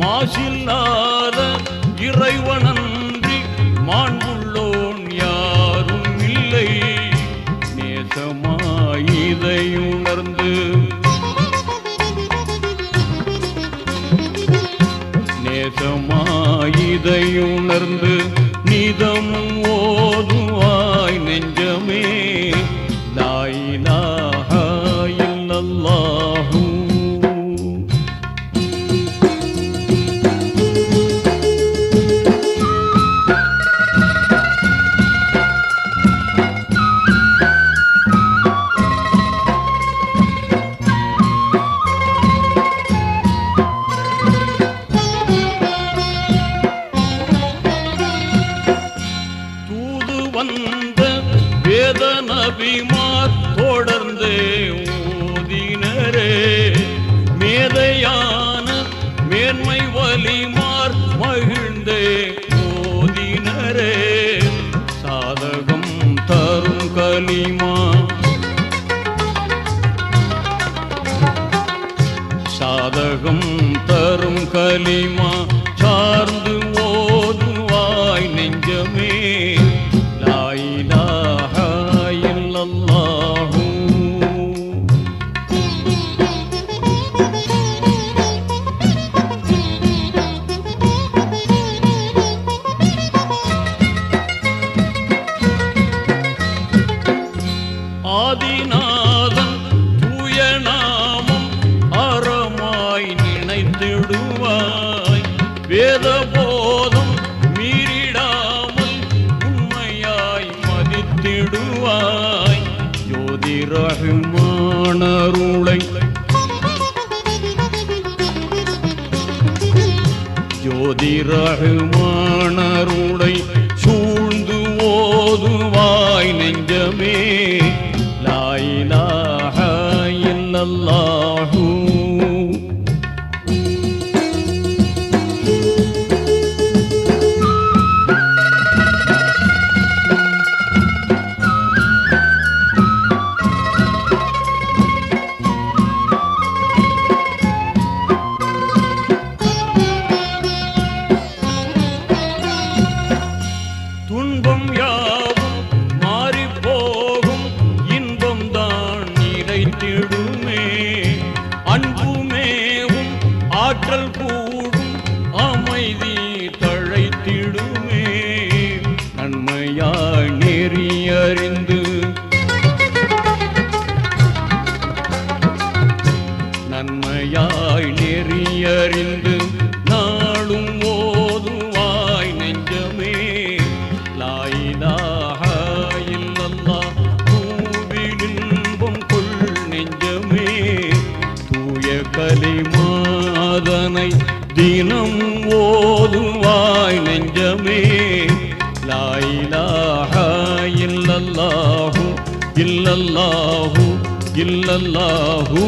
மாசில்லாத இறைவனன்றி மாண்புள்ளோன் யாரும் இல்லை. நேசமாயிதையுணர்ந்து நேசமாயிதையுணர்ந்து உணர்ந்து தரும் கலிமா சாதகம் தரும் கலிமா ஜோதி ரஹ்மானருளை இல்லல்லாஹு இல்லல்லாஹூ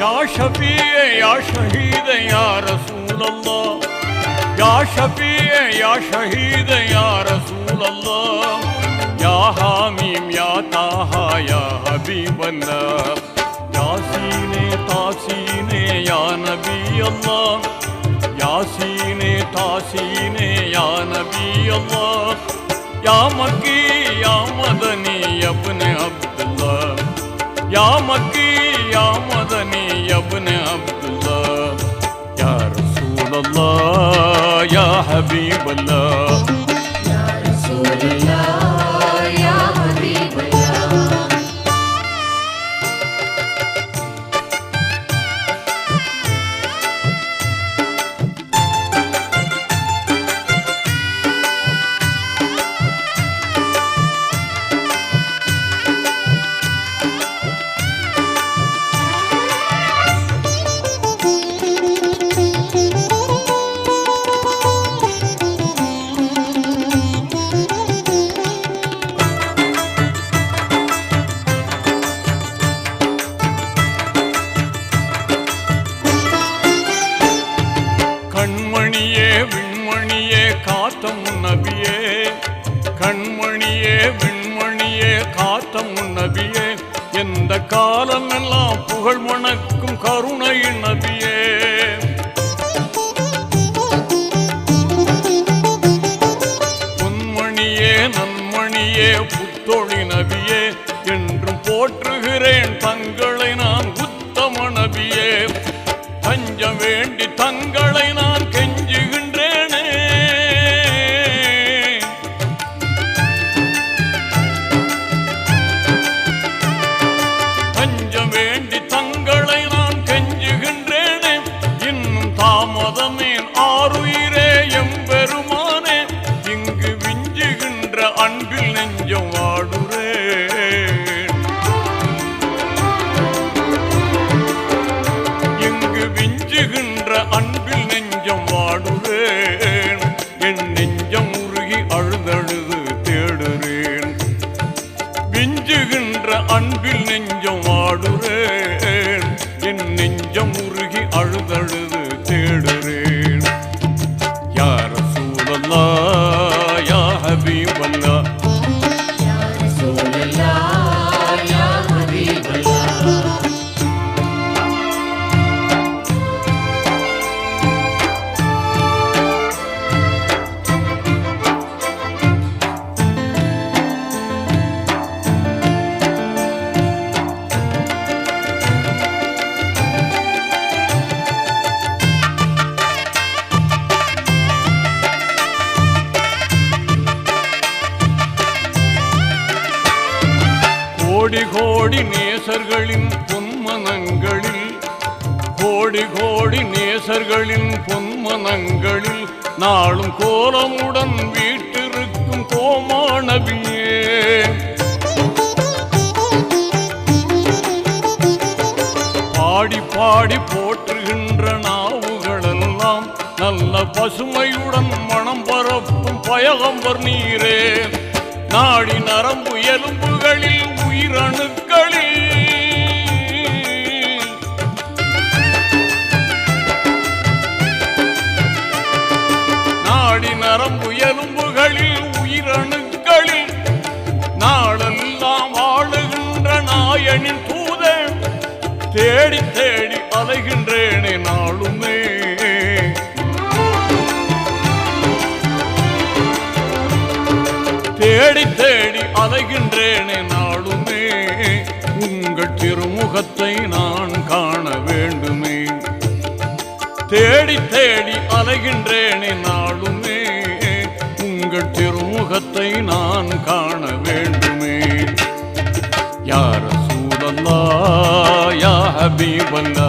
Ya Şafi'ye ya Şahide ya Resulallah. Ya Şafi'ye ya Şahide ya Resulallah. Ya Hamim ya Taha ya Habiballah. Yasine Tasine ya Nabi Allah Yasine Tasine ya Nabi Allah Ya Makki ya Madani ya Abdullah. Ya Makki يا مكي يا مدني يا ابن عبد الله يا رسول الله يا حبيب الله மணியே புத்தொழி நபியே என்றும் போற்றுகிறேன் தங்களை நான் உத்தம நபியே. தஞ்சம் வேண்டி தங்க மனங்களில் நாளும் கோலமுடன் வீட்டிருக்கும் கோமானவியே. பாடி பாடி போற்றுகின்ற பசுமையுடன் மனம் பரப்பும் பயகம்பர் நீரே. நாடி நரம்பு எலும்புகளில் உயிரணுக்களில் எலும்புகளில் உயிரணுக்களில். நாளெல்லாம் வாழுகின்ற நாயனின் தூதன். தேடி தேடி அலைகின்றேனே நாளுமே. தேடி தேடி அலைகின்றேனே நாளுமே. உங்கள் திருமுகத்தை நான் காண வேண்டுமே. தேடி தேடி அலைகின்றேனே நாளுமே. நான் காண வேண்டுமே. யார சூழல்லா யா ஹபீபல்லா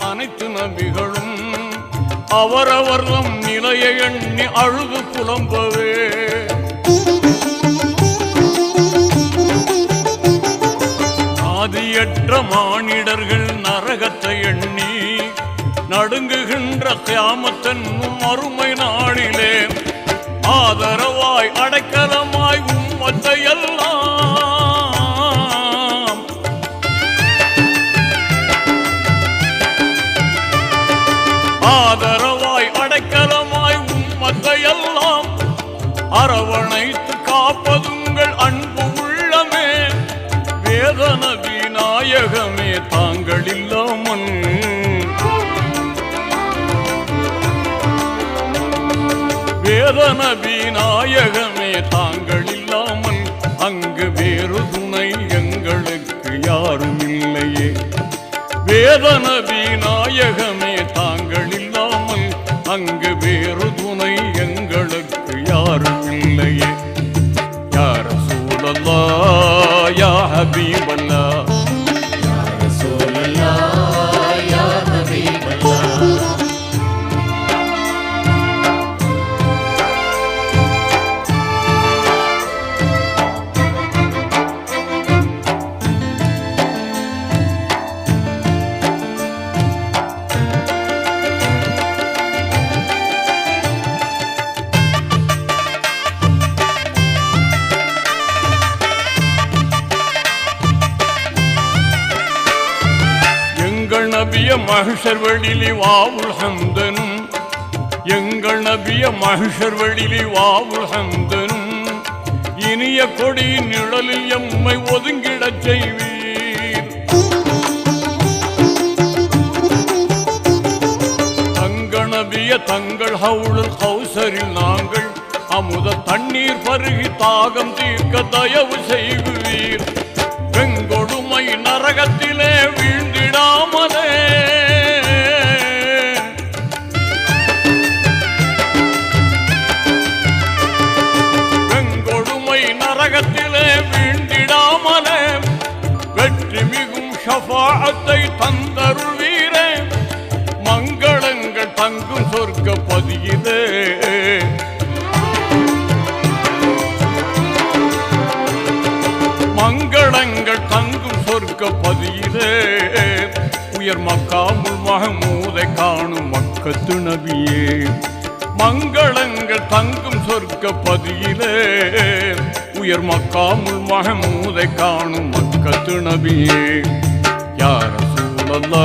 அனைத்து நபிகளும் அவரவர் நம் நிலையை எண்ணி அழுது புலம்பவே. ஆதியற்ற மானிடர்கள் நரகத்தை எண்ணி நடுங்குகின்ற கிராமத்தன் மறுமை நாளிலே ஆதரவாய் அடைக்கலமாய் உம்மத்தை எல்லாம் அரவணைத்து காப்பதுங்கள் அன்பு உள்ளமே. வேதன விநாயகமே தாங்கள் இல்லாமன். வேதன விநாயகமே தாங்கள் இல்லாமல் அங்கு வேறு துணை எங்களுக்கு யாரும் இல்லையே. வேதன விநாயகமே தாங்கள் இல்லாமல் அங்கு யா மகிஷர் வெளிலி வாவுல் ஹம்தனும் எங்கள் நபிய மகிஷர் வெளிலி வாவுல் ஹம்தனும் இனிய கொடியின் நிழலில் எம்மை ஒதுங்கிடச் செய்வீர். தங்க நபிய தங்கள் ஹவுளுல் கௌசரில் நாங்கள் அமுத தண்ணீர் பருகி தாகம் தீர்க்க தயவு செய்வீர். பெங்கொடுமை நரகத்திலே காணும் நபியே மங்களங்கள் தங்கும் சொர்க்க பதியிலே உயர் மக்காமுல் மகமூதை காணும் மக்கத்து நபியே யார சூழல்லா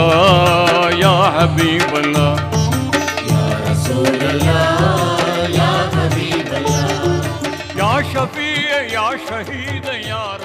யா ஹபீபல்லா. யா ஷஃபிய யா ஷஹீத யா ரசூலல்லா